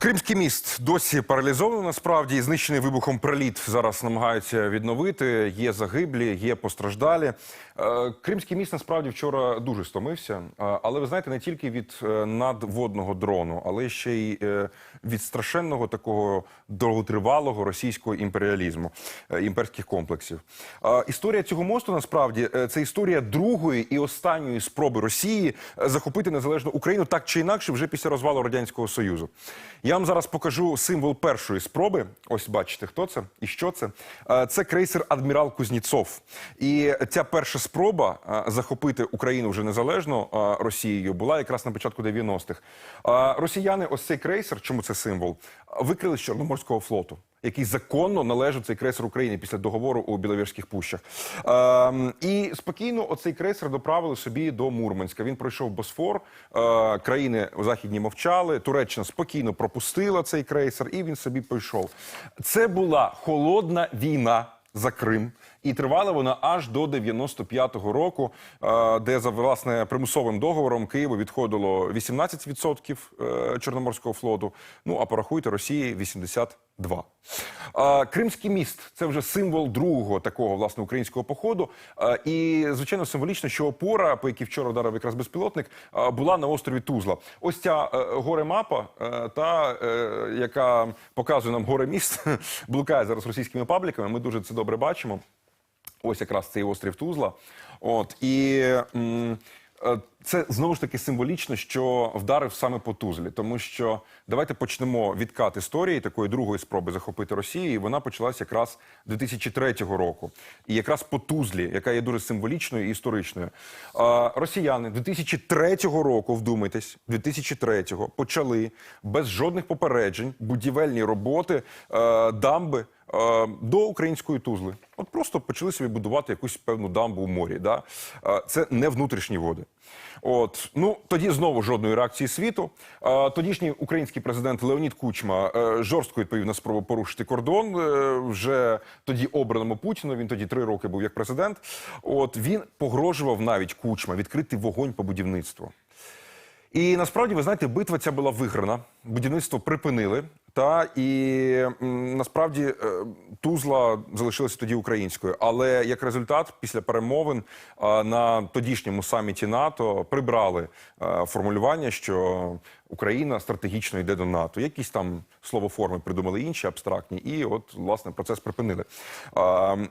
Кримський міст досі паралізований насправді знищений вибухом приліт зараз намагаються відновити. Є загиблі, є постраждалі. Е, Кримський міст насправді вчора дуже стомився, Е, але ви знаєте, не тільки від е, надводного дрону, але ще й від страшенного такого довготривалого російського імперіалізму, імперських комплексів. Історія цього мосту насправді це історія другої і останньої спроби Росії захопити незалежну Україну так чи інакше вже після розвалу радянського союзу. Я вам зараз покажу символ першої спроби. Ось бачите, хто це і що це. Е, Це крейсер Адмірал Кузніцов. І ця перша спроба е, захопити Україну вже незалежно е, Росією була якраз на початку 90-х. Е, Росіяни, ось цей крейсер, чому це символ, викрили з Чорноморського флоту. Який законно належав цей крейсер Україні після договору у Біловірських пущах, Е, і спокійно оцей крейсер доправили собі до Мурманська. Він пройшов Босфор. Е, країни західні мовчали. Туреччина спокійно пропустила цей крейсер, і він собі пішов. Це була холодна війна за Крим. І тривала вона аж до 95-го року, е, де за власне примусовим договором Києву відходило 18% е, Чорноморського флоту. Ну а порахуйте Росії 82%. Е, Кримський міст це вже символ другого такого власне українського походу. І звичайно символічно, що опора, по якій вчора вдарив якраз безпілотник, була на острові Тузла. Ось ця горе мапа, е, та яка показує нам горе міст, блукає зараз російськими пабліками. Ми дуже це добре бачимо. Ось якраз цей острів Тузла. От і е, це знову ж таки символічно, що вдарив саме по Тузлі, тому що давайте почнемо відкат історії такої другої спроби захопити Росію. І вона почалась якраз 2003 року. І якраз по Тузлі, яка є дуже символічною і історичною. Росіяни 2003 року, вдумайтесь, 2003 почали без жодних попереджень будівельні роботи е, дамби е, до української тузли. Просто почали собі будувати якусь певну дамбу у морі. Да? Це не внутрішні води. От ну тоді знову жодної реакції світу. Тодішній український президент Леонід Кучма е, жорстко відповів на спробу порушити кордон е, вже тоді обраному Путіну. Він тоді три роки був як президент. От він погрожував навіть Кучма відкрити вогонь по будівництву. І насправді, ви знаєте, битва ця була виграна. Будівництво припинили. Та і насправді е, Тузла залишилася тоді українською. Але як результат, після перемовин на тодішньому саміті НАТО прибрали е, формулювання, що Україна стратегічно йде до НАТО. Якісь там словоформи придумали інші абстрактні, і от власне процес припинили.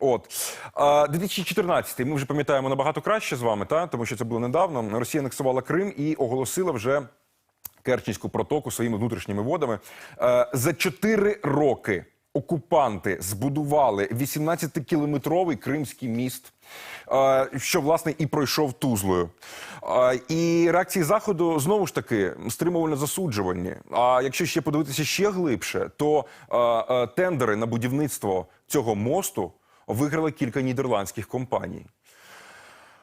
От Е, 2014 ми вже пам'ятаємо набагато краще з вами, та тому що це було недавно. Росія анексувала Крим і оголосила вже. Керченську протоку своїми внутрішніми водами. Е, За чотири роки окупанти збудували 18-кілометровий кримський міст, е, що власне і пройшов Тузлою. Е, І реакції заходу знову ж таки стримувально засуджувані. А якщо ще подивитися ще глибше, то тендери на будівництво цього мосту виграли кілька нідерландських компаній.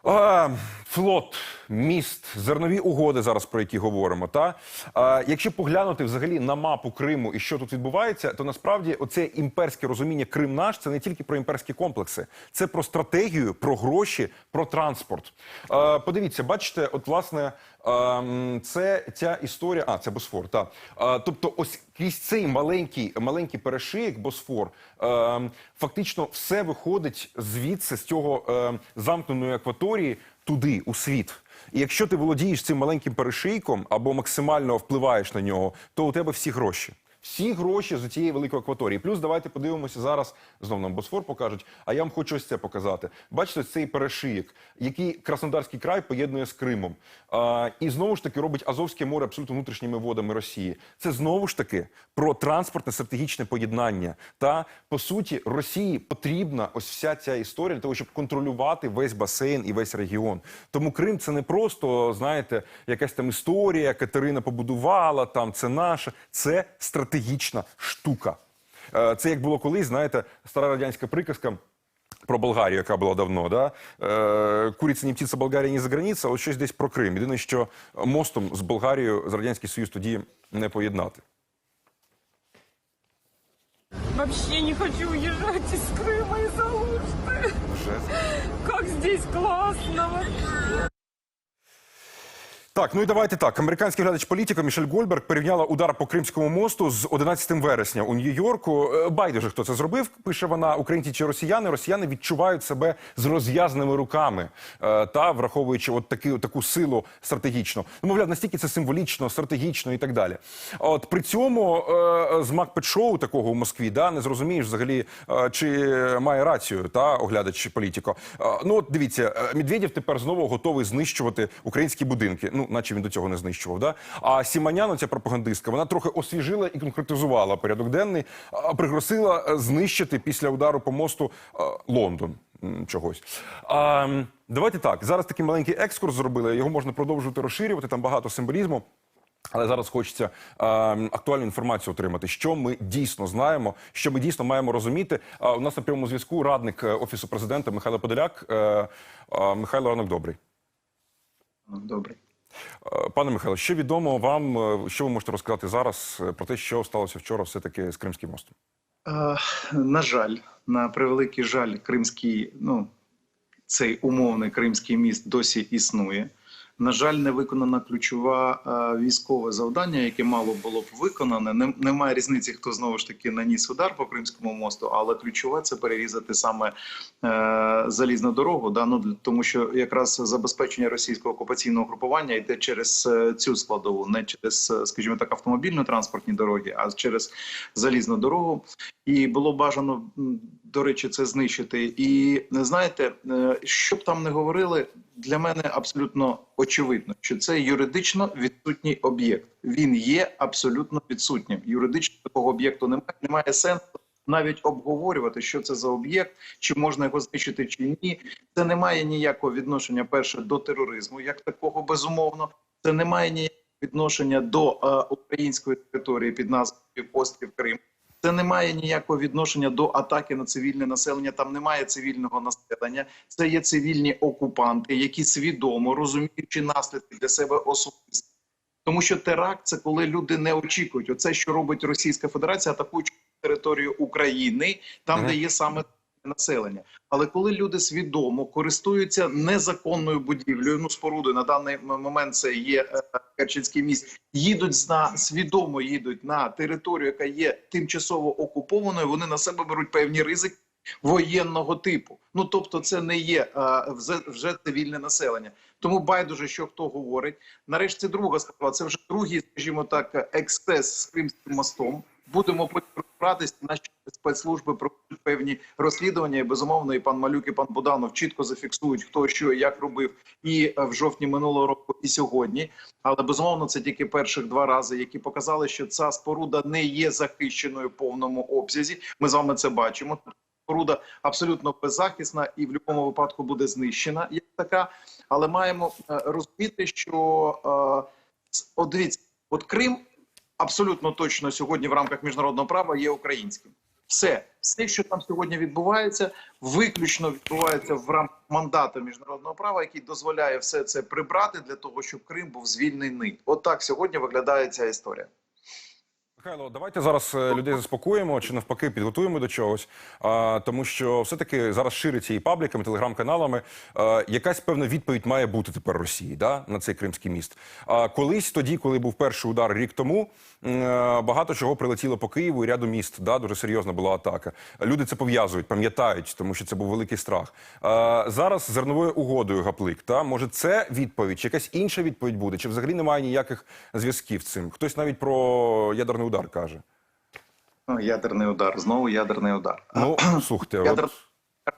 А, флот, міст, зернові угоди зараз про які говоримо. Та а, якщо поглянути взагалі на мапу Криму і що тут відбувається, то насправді оце імперське розуміння Крим наш це не тільки про імперські комплекси, це про стратегію, про гроші, про транспорт. А, подивіться, бачите, от власне. Ем, Це ця історія, а це Босфор. Та тобто, ось крізь цей маленький маленький перешиєк Босфор, ем, фактично все виходить звідси з цього ем, замкненої акваторії туди, у світ. І якщо ти володієш цим маленьким перешийком або максимально впливаєш на нього, то у тебе всі гроші. Всі гроші з цієї великої акваторії. Плюс давайте подивимося зараз. Знов нам Босфор покажуть. А я вам хочу ось це показати. Бачите, цей перешиєк, який Краснодарський край поєднує з Кримом. А, і знову ж таки робить Азовське море абсолютно внутрішніми водами Росії. Це знову ж таки про транспортне стратегічне поєднання. Та по суті, Росії потрібна ось вся ця історія для того, щоб контролювати весь басейн і весь регіон. Тому Крим це не просто, знаєте, якась там історія, Катерина побудувала, там це наша, це стратегічна штука. Е, Це як було колись, знаєте, стара радянська приказка. Про Болгарію, яка була давно, да? Е, куриця не птиця Болгарія не за границя, от щось десь про Крим. Єдине, що мостом з Болгарією з Радянський Союз тоді не поєднати. Вообще не хочу уезжать из Крыма из-за Алушты. здесь классно. Так, ну і давайте так. Американський глядач політика Мішель Гольберг порівняла удар по Кримському мосту з 11 вересня у Нью-Йорку. Е, Байдуже, хто це зробив, пише вона. Українці чи росіяни. Росіяни відчувають себе з розв'язаними руками е, та враховуючи от таки, таку силу стратегічну. Ну, мовляв, настільки це символічно, стратегічно і так далі. От при цьому е, з Макпет-шоу такого у Москві да не зрозумієш взагалі, чи має рацію та оглядач політико. Ну от дивіться, Медведєв тепер знову готовий знищувати українські будинки. Ну, наче він до цього не знищував. Да? А Сіманян, ця пропагандистка, вона трохи освіжила і конкретизувала порядок денний, а пригрозила е, знищити після удару по мосту е, Лондон. Чогось. А, давайте так. Зараз такий маленький екскурс зробили. Його можна продовжувати розширювати. Там багато символізму. Але зараз хочеться е, актуальну інформацію отримати, що ми дійсно знаємо, що ми дійсно маємо розуміти. А у нас на прямому зв'язку радник е, офісу президента Михайло Подоляк. Е, е, Михайло ранок добрий. Добре. Пане Михайло, що відомо вам, е, що ви можете розказати зараз е, про те, що сталося вчора, все таки з Кримським мостом? Е, на жаль, на превеликий жаль, кримський, ну цей умовний кримський міст досі існує. На жаль, не виконано ключове е, військове завдання, яке мало було б виконане. Немає різниці, хто знову ж таки наніс удар по Кримському мосту, але ключове це перерізати саме е, залізну дорогу. Да? Ну, тому що якраз забезпечення російського окупаційного групування йде через е, цю складову, не через, скажімо так, автомобільно-транспортні дороги, а через залізну дорогу. І було бажано, до речі, це знищити. І знаєте, що б там не говорили, для мене абсолютно очевидно, що це юридично відсутній об'єкт. Він є абсолютно відсутнім. Юридично такого об'єкту немає. Немає сенсу навіть обговорювати, що це за об'єкт, чи можна його знищити, чи ні. Це не має ніякого відношення перше до тероризму, як такого безумовно. Це не має ніякого відношення до е, української території під назвою острів Крим. Це не має ніякого відношення до атаки на цивільне населення. Там немає цивільного населення. Це є цивільні окупанти, які свідомо розуміючи наслідки для себе особисто. Тому що теракт це коли люди не очікують. Оце що робить Російська Федерація, атакуючи територію України, там ага. де є саме населення. Але коли люди свідомо користуються незаконною будівлею, ну спорудою на даний момент це є е, Керченський міст, їдуть на свідомо їдуть на територію, яка є тимчасово окупованою. Вони на себе беруть певні ризики воєнного типу. Ну тобто, це не є е, вже, вже цивільне населення. Тому байдуже, що хто говорить. Нарешті друга справа. Це вже другий, скажімо так, екстес з Кримським мостом. Будемо потім. Наші спецслужби проводять певні розслідування. І безумовно, і пан Малюк, і пан Буданов чітко зафіксують, хто що як робив і е, в жовтні минулого року, і сьогодні. Але безумовно, це тільки перших два рази, які показали, що ця споруда не є захищеною в повному обсязі. Ми з вами це бачимо. Споруда абсолютно беззахисна і в будь-якому випадку буде знищена як така. Але маємо е, розуміти, що е, от дивіться, от Крим абсолютно точно сьогодні в рамках міжнародного права є українським. Все, все, що там сьогодні відбувається, виключно відбувається в рамках мандату міжнародного права, який дозволяє все це прибрати для того, щоб Крим був звільнений. От так сьогодні виглядає ця історія. Михайло, давайте зараз е, людей заспокоїмо чи навпаки підготуємо до чогось, а, тому що все-таки зараз шириться і пабліками, телеграм-каналами. А, якась певна відповідь має бути тепер Росії да, на цей кримський міст. А колись тоді, коли був перший удар рік тому, м, е, багато чого прилетіло по Києву і ряду міст. Да, дуже серйозна була атака. Люди це пов'язують, пам'ятають, тому що це був великий страх. А, зараз зерновою угодою гаплик. Та може це відповідь, чи якась інша відповідь буде, чи взагалі немає ніяких зв'язків з цим? Хтось навіть про ядерний удар каже. Ну, ядерний удар, знову ядерний удар. Ну слухайте, Ядер... от,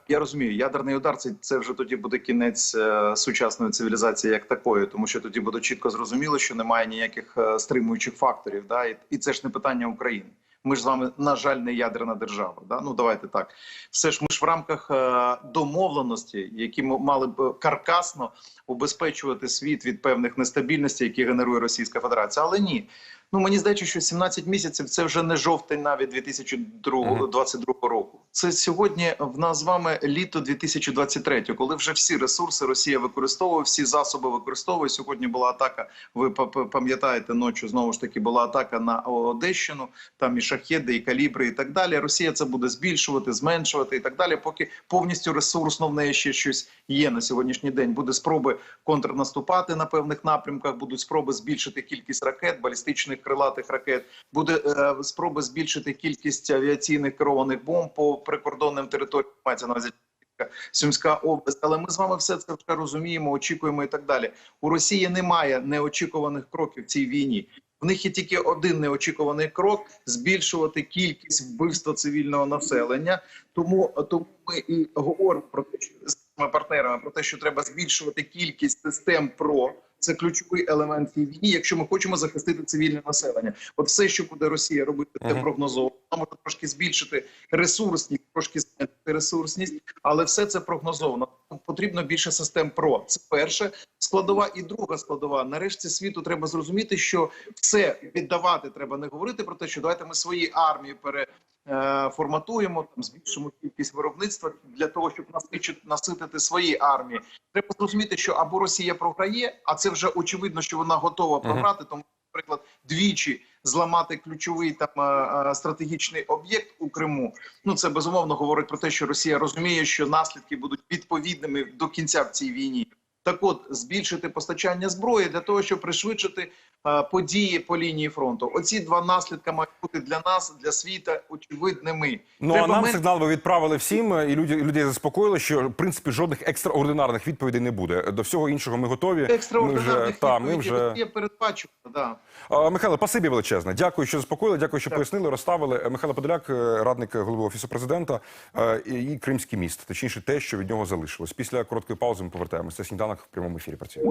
Я розумію, ядерний удар це, це вже тоді буде кінець е, сучасної цивілізації як такої, тому що тоді буде чітко зрозуміло, що немає ніяких е, стримуючих факторів. Да? І, і це ж не питання України. Ми ж з вами, на жаль, не ядерна держава. Да? Ну давайте так. Все ж ми ж в рамках е, домовленості, які ми мали б каркасно убезпечувати світ від певних нестабільностей, які генерує Російська Федерація. Але ні. Ну мені здається, що 17 місяців це вже не жовтень навіть 2022 Мгм. 2022 року. Це сьогодні в нас з вами літо 2023, коли вже всі ресурси Росія використовує, всі засоби використовує. Сьогодні була атака. Ви па- па- пам'ятаєте ночі знову ж таки була атака на Одещину. Там і шахеди, і калібри, і так далі. Росія це буде збільшувати, зменшувати і так далі. Поки повністю ресурсно в неї ще щось є на сьогоднішній день. Буде спроби контрнаступати на певних напрямках. Будуть спроби збільшити кількість ракет, балістичних крилатих ракет. Буде е, спроби збільшити кількість авіаційних керованих бомб по прикордонним територіям. Мається на увазі Сумська область, але ми з вами все це вже розуміємо, очікуємо і так далі. У Росії немає неочікуваних кроків в цій війні. В них є тільки один неочікуваний крок збільшувати кількість вбивства цивільного населення. Тому тому ми і говоримо про те, що з партнерами про те, що треба збільшувати кількість систем ПРО. Це ключовий елемент цієї війни, якщо ми хочемо захистити цивільне населення. От все, що буде Росія робити, це прогнозовано. Може трошки збільшити ресурсність, трошки зменшити ресурсність, але все це прогнозовано. Потрібно більше систем ПРО. Це перше складова, і друга складова. Нарешті світу треба зрозуміти, що все віддавати треба не говорити про те, що давайте ми свої армії пере. е, там, збільшимо кількість виробництва для того, щоб насичити наситити свої армії. Треба зрозуміти, що або Росія програє, а це вже очевидно, що вона готова програти. Тому, наприклад, двічі зламати ключовий там е, е, стратегічний об'єкт у Криму. Ну це безумовно говорить про те, що Росія розуміє, що наслідки будуть відповідними до кінця в цій війні. Так, от збільшити постачання зброї для того, щоб пришвидшити е, події по лінії фронту. Оці два наслідки мають бути для нас, для світа очевидними. Ну а нам мен- сигнал ви відправили всім, і люди людей заспокоїли, що в принципі жодних екстраординарних відповідей не буде. До всього іншого ми готові. Ми вже екстраординарних та ми вже є передбачено. Да. Михайло, спасибі величезне. Дякую, що заспокоїли. Дякую, що Так. пояснили, розставили. Е, Михайло Подоляк, е, радник голови офісу президента е, і Кримський міст, точніше, те, що від нього залишилось. Після короткої паузи ми повертаємося. Це сніданок в прямому ефірі. Працює.